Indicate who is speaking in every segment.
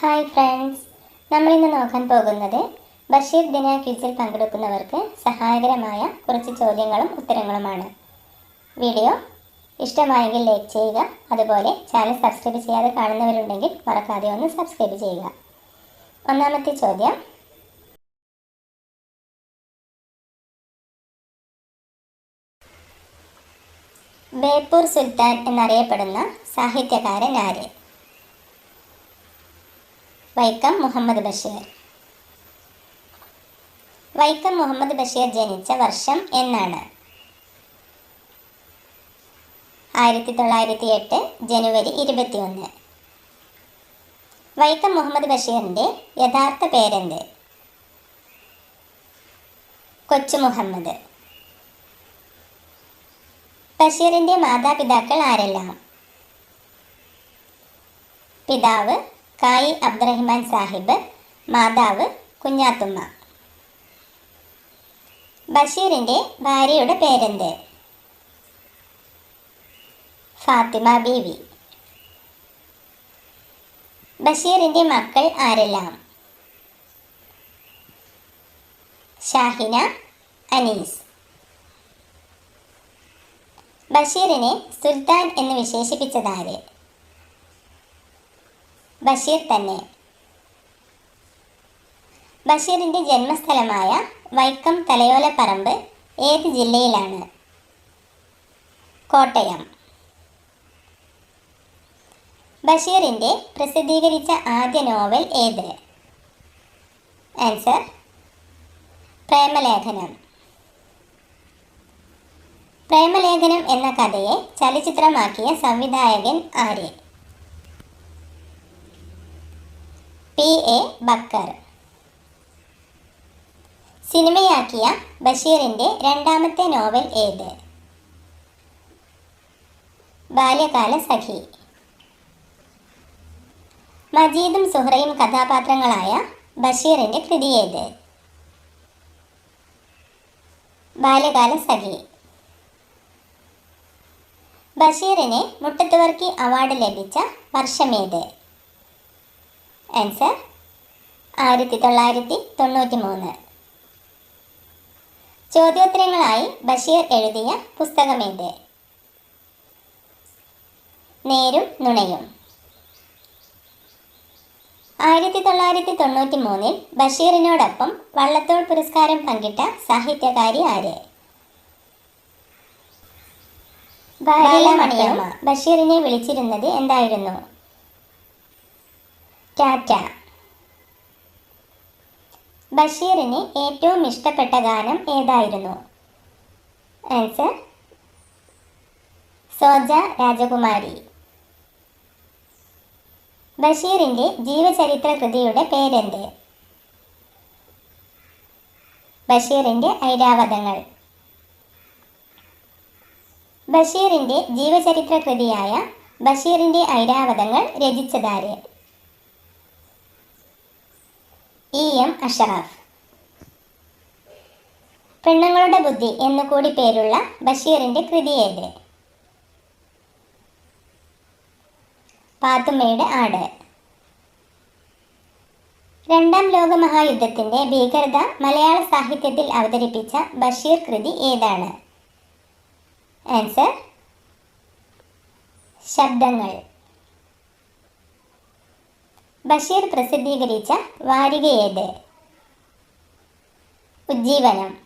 Speaker 1: Hi friends നമ്മളിന്ന് നോക്കാൻ പോകുന്നത് ബഷീർ ദിന ക്വിസിൽ പങ്കെടുക്കുന്നവർക്ക് സഹായകരമായ കുറച്ച് ചോദ്യങ്ങളും ഉത്തരങ്ങളുമാണ്. വീഡിയോ ഇഷ്ടമായെങ്കിൽ ലൈക്ക് ചെയ്യുക അതുപോലെ ചാനൽ സബ്സ്ക്രൈബ് ചെയ്യാതെ കാണുന്നവരുണ്ടെങ്കിൽ മറക്കാതെ ഒന്ന് സബ്സ്ക്രൈബ് ചെയ്യുക. ഒന്നാമത്തെ ചോദ്യം. ബേപ്പൂർ സുൽത്താൻ എന്നറിയപ്പെടുന്ന സാഹിത്യകാരൻ ആര്? വൈക്കം മുഹമ്മദ് ബഷീർ. വൈക്കം മുഹമ്മദ് ബഷീർ ജനിച്ച വർഷം എന്നാണ്. ആയിരത്തി തൊള്ളായിരത്തി എട്ട് ജനുവരി ഇരുപത്തിയൊന്ന്. വൈക്കം മുഹമ്മദ് ബഷീറിന്റെ യഥാർത്ഥ പേരെന്ത്? കൊച്ചു മുഹമ്മദ്. ബഷീറിന്റെ മാതാപിതാക്കൾ ആരെല്ലാം? പിതാവ് കായി അബ്ദുറഹിമാൻ സാഹിബ് മാതാവ് കുഞ്ഞാത്തുമ്മ. ബഷീറിന്റെ ഭാര്യയുടെ പേരെന്ത്? ഫാത്തിമ ബീവി. ബഷീറിന്റെ മക്കൾ ആരെല്ലാം? ഷാഹിന അനീസ്. ബഷീറിനെ സുൽത്താൻ എന്ന് വിശേഷിപ്പിച്ചതാര് ബഷീർ തന്നെ. ബഷീറിന്റെ ജന്മസ്ഥലമായ വൈക്കം തലയോലപ്പറമ്പ് ഏത് ജില്ലയിലാണ്? കോട്ടയം. ബഷീറിന്റെ പ്രസിദ്ധീകരിച്ച ആദ്യ നോവൽ ഏത്? ആൻസർ പ്രേമലേഖനം. പ്രേമലേഖനം എന്ന കഥയെ ചലച്ചിത്രമാക്കിയ സംവിധായകൻ ആര്? P A Backer. സിനിമയാക്കിയ ബഷീറിന്റെ രണ്ടാമത്തെ നോവൽ ഏത്? ബാല്യകാല സഖി. മജീദും സുഹറയും കഥാപാത്രങ്ങളായ ബഷീറിന്റെ കൃതി ഏത്? ബാല്യകാല സഖി. ബഷീറിന് മുട്ടത്തുവർക്കി അവാർഡ് ലഭിച്ച വർഷമേത് ആൻസർ ആയിരത്തി തൊള്ളായിരത്തി തൊണ്ണൂറ്റി മൂന്ന് ചോദ്യോത്തരങ്ങളായി ബഷീർ എഴുതിയ പുസ്തകമേത് നേരും നുണയും. ആയിരത്തി തൊള്ളായിരത്തി തൊണ്ണൂറ്റി മൂന്നിൽ ബഷീറിനോടൊപ്പം വള്ളത്തോൾ പുരസ്കാരം പങ്കിട്ട സാഹിത്യകാരി ആര്? ബാലമണിയമ്മ. ബഷീറിനെ വിളിച്ചിരുന്നത് എന്തായിരുന്നു? ടാറ്റ ബഷീറിന് ഏറ്റവും ഇഷ്ടപ്പെട്ട ഗാനം ഏതായിരുന്നു? ആൻസർ സോജ രാജകുമാരി. ബഷീറിന്റെ ജീവചരിത്ര കൃതിയുടെ പേരെന്ത്? ബഷീറിന്റെ ഐരാവതങ്ങൾ. ബഷീറിന്റെ ജീവചരിത്ര കൃതിയായ ബഷീറിന്റെ ഐരാവതങ്ങൾ രചിച്ചതാര്? E M Ashraf. പെണ്ണുങ്ങളുടെ ബുദ്ധി എന്നു കൂടി പേരുള്ള ബഷീറിന്റെ കൃതി ഏത്? പാത്തുമ്മയുടെ ആട്. രണ്ടാം ലോകമഹായുദ്ധത്തിന്റെ ഭീകരത മലയാള സാഹിത്യത്തിൽ അവതരിപ്പിച്ച ബഷീർ കൃതി ഏതാണ്? ആൻസർ ശബ്ദങ്ങൾ. ബഷീർ പ്രസിദ്ധീകരിച്ച വാരിക ഏത് ഉജ്ജീവനം.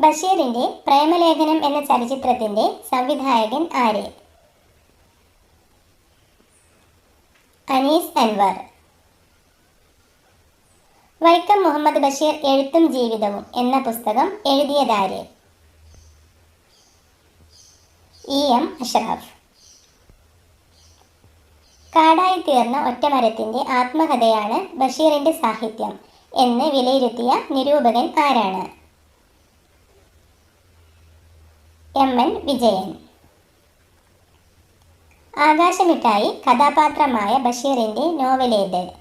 Speaker 1: ബഷീറിന്റെ പ്രേമലേഖനം എന്ന ചലച്ചിത്രത്തിന്റെ സംവിധായകൻ ആര്? അനീസ് അൻവർ. വൈക്കം മുഹമ്മദ് ബഷീർ എഴുത്തും ജീവിതവും എന്ന പുസ്തകം എഴുതിയതാര്? E M Ashraf. കാടായി തീർന്ന ഒറ്റമരത്തിന്റെ ആത്മകഥയാണ് ബഷീറിന്റെ സാഹിത്യം എന്ന് വിലയിരുത്തിയ നിരൂപകൻ ആരാണ്? എം. എൻ. വിജയൻ. ആകാശമിട്ടായി കഥാപാത്രമായ ബഷീറിന്റെ നോവലേത്?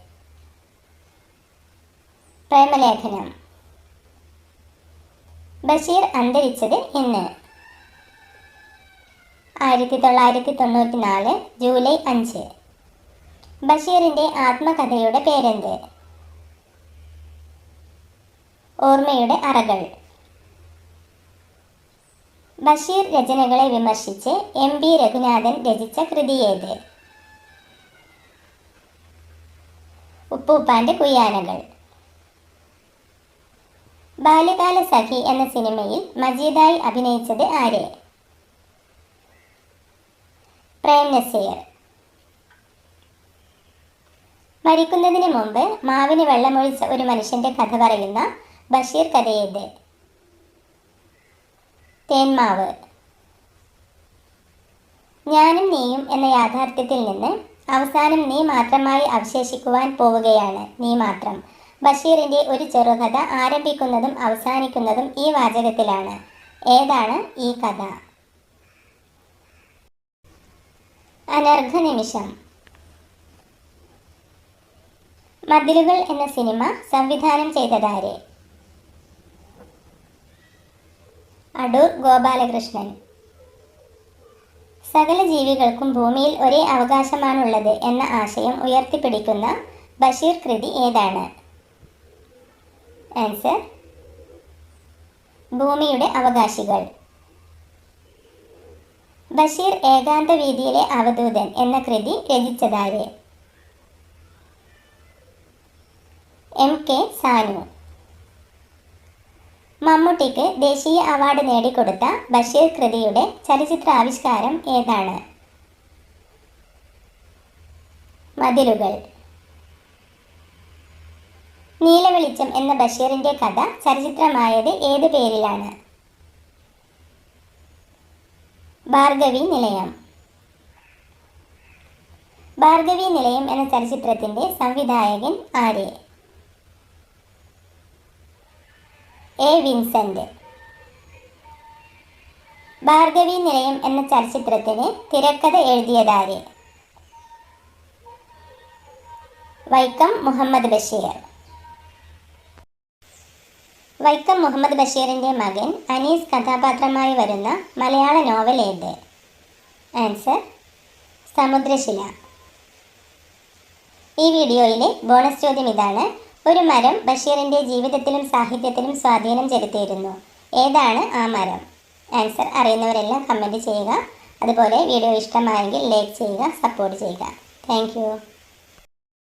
Speaker 1: പ്രേമലേഖനം. ബഷീർ അന്തരിച്ചത് എന്ന് ആയിരത്തി തൊള്ളായിരത്തി തൊണ്ണൂറ്റി നാല് ജൂലൈ അഞ്ച്. ബഷീറിന്റെ ആത്മകഥയുടെ പേരെന്ത്? ഓർമ്മയുടെ അറകൾ. ബഷീർ രചനകളെ വിമർശിച്ച് എം ബി രഘുനാഥൻ രചിച്ച കൃതി ഏത്? ഉപ്പൂപ്പാന്റെ കുയ്യാനകൾ. ബാല്യകാല സഖി എന്ന സിനിമയിൽ മജീദായി അഭിനയിച്ചത് ആര്? പ്രേം നസീർ. മരിക്കുന്നതിന് മുമ്പ് മാവിന് വെള്ളമൊഴിച്ച ഒരു മനുഷ്യന്റെ കഥ പറയുന്ന ബഷീർ കഥയേത് തേന്മാവ് ഞാനും നീയും എന്ന യാഥാർത്ഥ്യത്തിൽ നിന്ന് അവസാനം നീ മാത്രമായി അവശേഷിക്കുവാൻ പോവുകയാണ് നീ മാത്രം. ബഷീറിന്റെ ഒരു ചെറുകഥ ആരംഭിക്കുന്നതും അവസാനിക്കുന്നതും ഈ വാചകത്തിലാണ്. ഏതാണ് ഈ കഥ? അനർഘ നിമിഷം മതിലുകൾ എന്ന സിനിമ സംവിധാനം ചെയ്തതാര്? അടൂർ ഗോപാലകൃഷ്ണൻ. സകല ജീവികൾക്കും ഭൂമിയിൽ ഒരേ അവകാശമാണുള്ളത് എന്ന ആശയം ഉയർത്തിപ്പിടിക്കുന്ന ബഷീർ കൃതി ഏതാണ്? ആൻസർ ഭൂമിയുടെ അവകാശികൾ. ബഷീർ ഏകാന്ത വീതിയിലെ അവധൂതൻ എന്ന കൃതി രചിച്ചതാര് എം കെ സാനു മമ്മൂട്ടിക്ക് ദേശീയ അവാർഡ് നേടിക്കൊടുത്ത ബഷീർ കൃതിയുടെ ചലച്ചിത്ര ആവിഷ്കാരം ഏതാണ്? മതിലുകൾ. നീലവെളിച്ചം എന്ന ബഷീറിന്റെ കഥ ചലച്ചിത്രമായത് ഏത് പേരിലാണ്? ഭാർഗവി നിലയം. ഭാർഗവി നിലയം എന്ന ചലച്ചിത്രത്തിന്റെ സംവിധായകൻ ആര്? A Vincent. ഭാർഗവി നിലയം എന്ന ചലച്ചിത്രത്തിന് തിരക്കഥ എഴുതിയതാര്? വൈക്കം മുഹമ്മദ് ബഷീർ. വൈക്കം മുഹമ്മദ് ബഷീറിന്റെ മകൻ അനീസ് കഥാപാത്രമായി വരുന്ന മലയാള നോവൽ ഏത് ആൻസർ സമുദ്രശില. ഈ വീഡിയോയിലെ ബോണസ് ചോദ്യം ഇതാണ്. ഒരു മരം ബഷീറിന്റെ ജീവിതത്തിലും സാഹിത്യത്തിലും സ്വാധീനം ചെലുത്തിയിരുന്നു. ഏതാണ് ആ മരം? ആൻസർ അറിയുന്നവരെല്ലാം കമന്റ് ചെയ്യുക. അതുപോലെ വീഡിയോ ഇഷ്ടമായെങ്കിൽ ലൈക്ക് ചെയ്യുക സപ്പോർട്ട് ചെയ്യുക. താങ്ക്